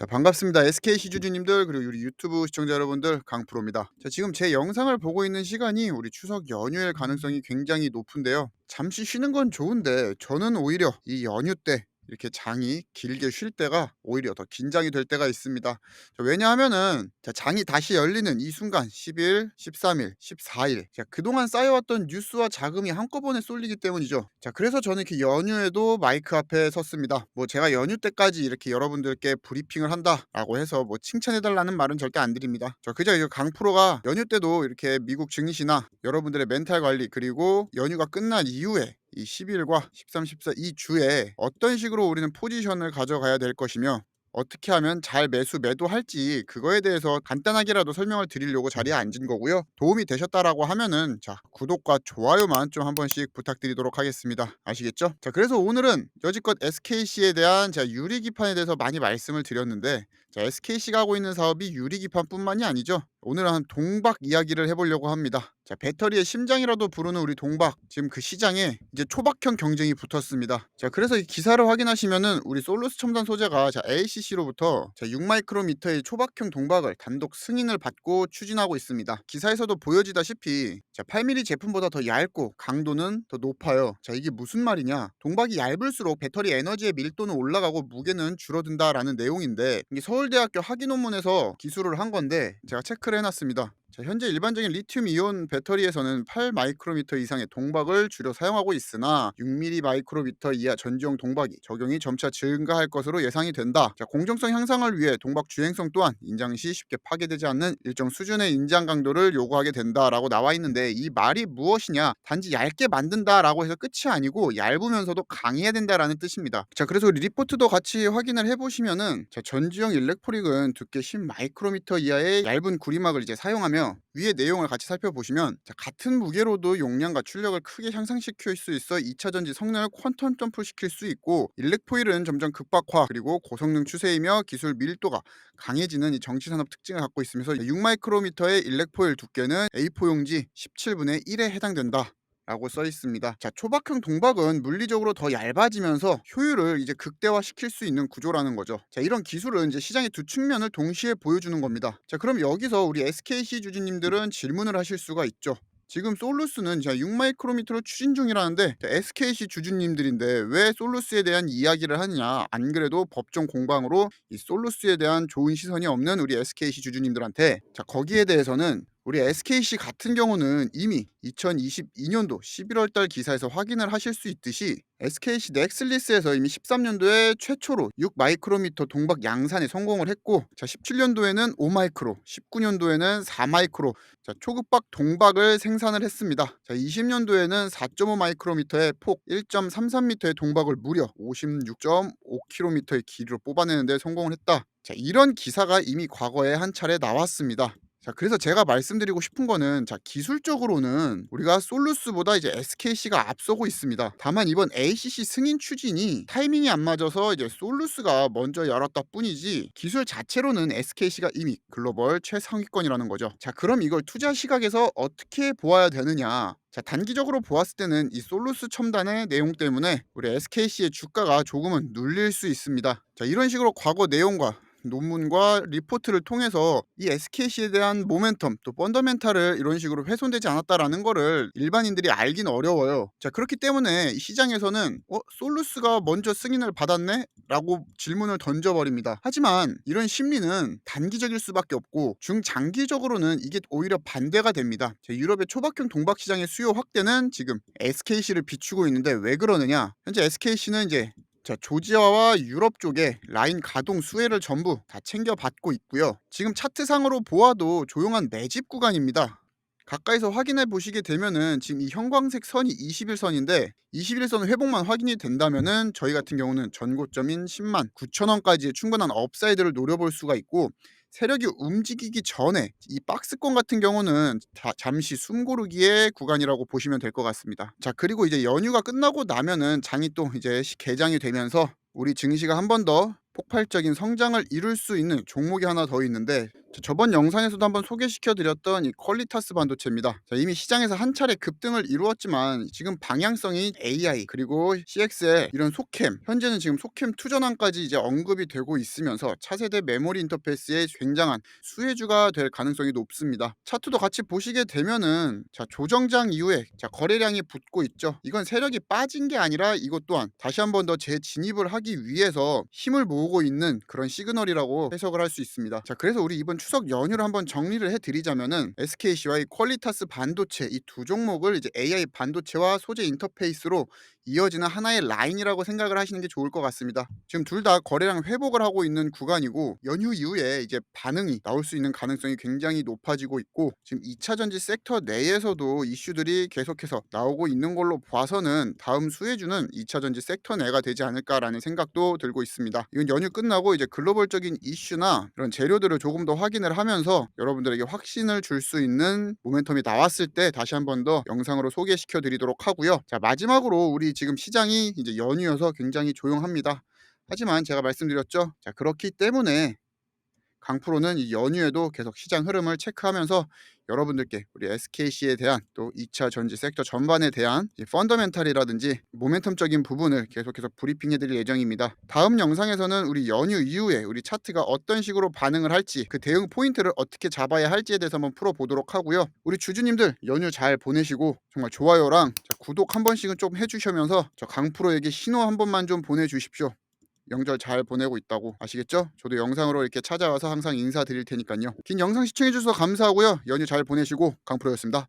자 반갑습니다. SK 시주주님들 그리고 우리 유튜브 시청자 여러분들 강프로입니다. 자 지금 제 영상을 보고 있는 시간이 우리 추석 연휴일 가능성이 굉장히 높은데요. 잠시 쉬는 건 좋은데 저는 오히려 이 연휴 때 이렇게 장이 길게 쉴 때가 오히려 더 긴장이 될 때가 있습니다. 자, 왜냐하면은 자, 장이 다시 열리는 이 순간 10일, 13일, 14일 자, 그동안 쌓여왔던 뉴스와 자금이 한꺼번에 쏠리기 때문이죠. 자, 그래서 저는 이렇게 연휴에도 마이크 앞에 섰습니다. 뭐 제가 연휴 때까지 이렇게 여러분들께 브리핑을 한다라고 해서 뭐 칭찬해달라는 말은 절대 안 드립니다. 저 그저 이거 강프로가 연휴 때도 이렇게 미국 증시나 여러분들의 멘탈 관리 그리고 연휴가 끝난 이후에 이 10일과 13, 14 이 주에 어떤 식으로 우리는 포지션을 가져가야 될 것이며 어떻게 하면 잘 매수 매도할지 그거에 대해서 간단하게라도 설명을 드리려고 자리에 앉은 거고요. 도움이 되셨다라고 하면은 자 구독과 좋아요만 좀 한 번씩 부탁드리도록 하겠습니다. 아시겠죠? 자 그래서 오늘은 여지껏 SKC에 대한 자 유리기판에 대해서 많이 말씀을 드렸는데 자 SKC가 하고 있는 사업이 유리기판뿐만이 아니죠. 오늘은 한 동박 이야기를 해보려고 합니다. 자 배터리의 심장이라도 부르는 우리 동박 지금 그 시장에 이제 초박형 경쟁이 붙었습니다. 자 그래서 이 기사를 확인하시면은 우리 솔루스 첨단 소재가 자 ACC로부터 자 6마이크로미터의 초박형 동박을 단독 승인을 받고 추진하고 있습니다. 기사에서도 보여지다시피 자 8mm 제품보다 더 얇고 강도는 더 높아요. 자 이게 무슨 말이냐? 동박이 얇을수록 배터리 에너지의 밀도는 올라가고 무게는 줄어든다라는 내용인데 이게 서울대학교 학위 논문에서 기술을 한 건데 제가 체크 를 해놨습니다. 자, 현재 일반적인 리튬 이온 배터리에서는 8 마이크로미터 이상의 동박을 줄여 사용하고 있으나 6mm 마이크로미터 이하 전지용 동박이 적용이 점차 증가할 것으로 예상이 된다. 자, 공정성 향상을 위해 동박 주행성 또한 인장 시 쉽게 파괴되지 않는 일정 수준의 인장 강도를 요구하게 된다라고 나와 있는데 이 말이 무엇이냐? 단지 얇게 만든다라고 해서 끝이 아니고 얇으면서도 강해야 된다라는 뜻입니다. 자, 그래서 리포트도 같이 확인을 해 보시면은 자, 전지용 일렉포릭은 두께 10 마이크로미터 이하의 얇은 구리막을 이제 사용하 며 위의 내용을 같이 살펴보시면 자, 같은 무게로도 용량과 출력을 크게 향상시킬 수 있어 2차 전지 성능을 퀀텀 점프 시킬 수 있고 일렉포일은 점점 극박화 그리고 고성능 추세이며 기술 밀도가 강해지는 이 정치산업 특징을 갖고 있으면서 6마이크로미터의 일렉포일 두께는 A4 용지 17분의 1에 해당된다. 라고 써 있습니다. 자, 초박형 동박은 물리적으로 더 얇아지면서 효율을 이제 극대화시킬 수 있는 구조라는 거죠. 자, 이런 기술은 이제 시장의 두 측면을 동시에 보여주는 겁니다. 자, 그럼 여기서 우리 SKC 주주님들은 질문을 하실 수가 있죠. 지금 솔루스는 자 6마이크로미터로 추진 중이라는데 자, SKC 주주님들인데 왜 솔루스에 대한 이야기를 하느냐 안 그래도 법정 공방으로 이 솔루스에 대한 좋은 시선이 없는 우리 SKC 주주님들한테 자 거기에 대해서는 우리 SKC 같은 경우는 이미 2022년도 11월 달 기사에서 확인을 하실 수 있듯이 SKC 넥슬리스에서 이미 13년도에 최초로 6 마이크로미터 동박 양산에 성공을 했고 자 17년도에는 5 마이크로, 19년도에는 4 마이크로 자 초급박 동박을 생산을 했습니다. 자 20년도에는 4.5 마이크로미터의 폭 1.33m의 동박을 무려 56.5km의 길이로 뽑아내는 데 성공을 했다. 자 이런 기사가 이미 과거에 한 차례 나왔습니다. 자, 그래서 제가 말씀드리고 싶은 거는 자, 기술적으로는 우리가 솔루스보다 이제 SKC가 앞서고 있습니다. 다만 이번 ACC 승인 추진이 타이밍이 안 맞아서 이제 솔루스가 먼저 열었다 뿐이지 기술 자체로는 SKC가 이미 글로벌 최상위권이라는 거죠. 자, 그럼 이걸 투자 시각에서 어떻게 보아야 되느냐? 자, 단기적으로 보았을 때는 이 솔루스 첨단의 내용 때문에 우리 SKC의 주가가 조금은 눌릴 수 있습니다. 자, 이런 식으로 과거 내용과 논문과 리포트를 통해서 이 SKC에 대한 모멘텀 또 펀더멘탈을 이런 식으로 훼손되지 않았다라는 거를 일반인들이 알긴 어려워요. 자 그렇기 때문에 시장에서는 어 솔루스가 먼저 승인을 받았네? 라고 질문을 던져버립니다. 하지만 이런 심리는 단기적일 수밖에 없고 중장기적으로는 이게 오히려 반대가 됩니다. 유럽의 초박형 동박 시장의 수요 확대는 지금 SKC를 비추고 있는데 왜 그러느냐? 현재 SKC는 이제 자, 조지아와 유럽 쪽에 라인 가동 수혜를 전부 다 챙겨받고 있고요. 지금 차트상으로 보아도 조용한 매집 구간입니다. 가까이서 확인해 보시게 되면은 지금 이 형광색 선이 21선인데 21선 회복만 확인이 된다면은 저희 같은 경우는 전고점인 10만 9천 원까지의 충분한 업사이드를 노려볼 수가 있고 세력이 움직이기 전에 이 박스권 같은 경우는 다 잠시 숨 고르기의 구간이라고 보시면 될 것 같습니다. 자 그리고 이제 연휴가 끝나고 나면은 장이 또 이제 개장이 되면서 우리 증시가 한 번 더 폭발적인 성장을 이룰 수 있는 종목이 하나 더 있는데 자, 저번 영상에서도 한번 소개시켜 드렸던 이 퀄리타스 반도체입니다. 자, 이미 시장에서 한 차례 급등을 이루었지만 지금 방향성이 AI 그리고 CXL 이런 소캠 현재는 지금 소캠 투전환까지 이제 언급이 되고 있으면서 차세대 메모리 인터페이스의 굉장한 수혜주가 될 가능성이 높습니다. 차트도 같이 보시게 되면은 자 조정장 이후에 자 거래량이 붙고 있죠. 이건 세력이 빠진 게 아니라 이것 또한 다시 한 번 더 재진입을 하기 위해서 힘을 모으고 있는 그런 시그널이라고 해석을 할 수 있습니다. 자 그래서 우리 이번 추석 연휴를 한번 정리를 해드리자면은 SKC와 이 퀄리타스 반도체 이 두 종목을 이제 AI 반도체와 소재 인터페이스로 이어지는 하나의 라인이라고 생각을 하시는 게 좋을 것 같습니다. 지금 둘 다 거래량 회복을 하고 있는 구간이고 연휴 이후에 이제 반응이 나올 수 있는 가능성이 굉장히 높아지고 있고 지금 2차 전지 섹터 내에서도 이슈들이 계속해서 나오고 있는 걸로 봐서는 다음 수혜주는 2차 전지 섹터 내가 되지 않을까라는 생각도 들고 있습니다. 이건 연휴 끝나고 이제 글로벌적인 이슈나 이런 재료들을 조금 더 확인 을 하면서 여러분들에게 확신을 줄 수 있는 모멘텀이 나왔을 때 다시 한 번 더 영상으로 소개시켜 드리도록 하고요. 자, 마지막으로 우리 지금 시장이 이제 연휴여서 굉장히 조용합니다. 하지만 제가 말씀드렸죠. 자, 그렇기 때문에 강프로는 이 연휴에도 계속 시장 흐름을 체크하면서 여러분들께 우리 SKC에 대한 또 2차 전지 섹터 전반에 대한 이 펀더멘탈이라든지 모멘텀적인 부분을 계속해서 브리핑해 드릴 예정입니다. 다음 영상에서는 우리 연휴 이후에 우리 차트가 어떤 식으로 반응을 할지 그 대응 포인트를 어떻게 잡아야 할지에 대해서 한번 풀어보도록 하고요. 우리 주주님들 연휴 잘 보내시고 정말 좋아요랑 자, 구독 한 번씩은 좀 해주시면서 저 강프로에게 신호 한 번만 좀 보내주십시오. 명절 잘 보내고 있다고 아시겠죠? 저도 영상으로 이렇게 찾아와서 항상 인사드릴 테니까요. 긴 영상 시청해주셔서 감사하고요. 연휴 잘 보내시고 강프로였습니다.